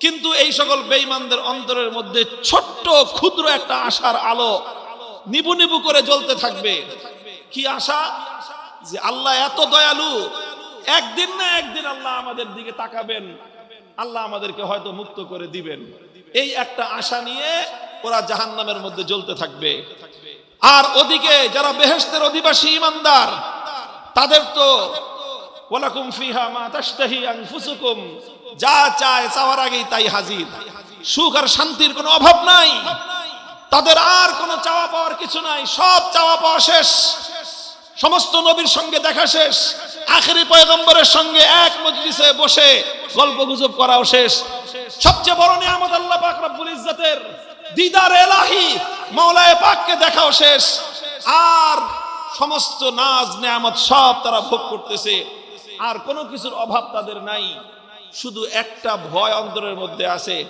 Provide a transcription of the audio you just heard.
কিন্তু এই সকল বেঈমানদের অন্তরের মধ্যে ছোট্ট, ক্ষুদ্র একটা আশার আলো নিবু নিবু করে জ্বলতে থাকবে। কি আশা? যে আল্লাহ এত দয়ালু। একদিন না একদিন আল্লাহ আমাদের দিকে তাকাবেন। আল্লাহ আমাদেরকে হয়তো মুক্ত করে দিবেন। এই একটা আশা নিয়ে ওরা জাহান্নামের মধ্যে জ্বলতে থাকবে। আর ওদিকে যারা বেহেশতের অধিবাসী ইমানদার, তাদের তো ওয়ালাকুম ফিহা মা তাশতাহি আনফুসুকুম। যা চায় চাওয়ার আগেই তাই হাজির। সুখ আর শান্তির কোনো অভাব নাই। তাদের আর কোনো চাওয়া পাওয়ার কিছু নাই। সব চাওয়া পাওয়া শেষ। সমস্ত নবীর সঙ্গে দেখা শেষ। আখেরি পয়গম্বরের সঙ্গে এক মজলিসে বসে গল্প গুজব করাও শেষ। সবচেয়ে বড় নিয়ামত আল্লাহ পাক রব্বুল ইজ্জতের। দিদার এলাহি মাওলায়ে পাককে দেখাও শেষ। আর সমস্ত নাজ নিয়ামত সব তারা ভোগ করতেছে। আর কোনো কিছুর অভাব তাদের নাই। শুধু একটা ভয় অন্তরের মধ্যে আছে